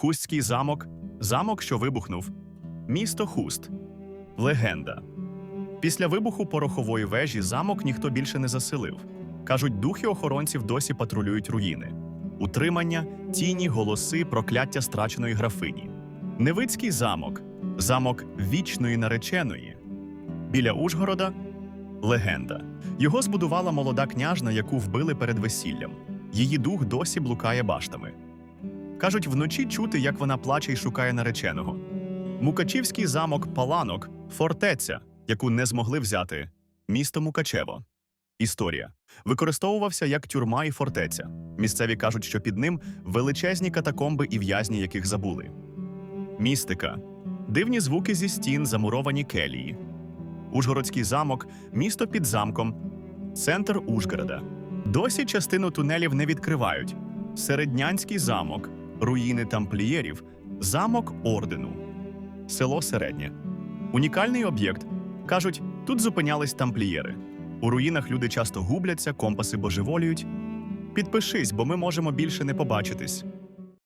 Хустський замок, замок, що вибухнув, місто Хуст, легенда. Після вибуху порохової вежі замок ніхто більше не заселив. Кажуть, духи охоронців досі патрулюють руїни. Утримання, тіні, голоси, прокляття страченої графині. Невицький замок, замок вічної нареченої. Біля Ужгорода легенда. Його збудувала молода княжна, яку вбили перед весіллям. Її дух досі блукає баштами. Кажуть, вночі чути, як вона плаче і шукає нареченого. Мукачівський замок Паланок фортеця, яку не змогли взяти. Місто Мукачево. Історія використовувався як тюрма і фортеця. Місцеві кажуть, що під ним величезні катакомби і в'язні, яких забули. Містика дивні звуки зі стін, замуровані келії. Ужгородський замок, місто під замком, центр Ужгорода. Досі частину тунелів не відкривають. Середнянський замок, руїни тамплієрів, замок ордену, село Середнє. Унікальний об'єкт. Кажуть, тут зупинялись тамплієри. У руїнах люди часто губляться, компаси божеволюють. Підпишись, бо ми можемо більше не побачитись.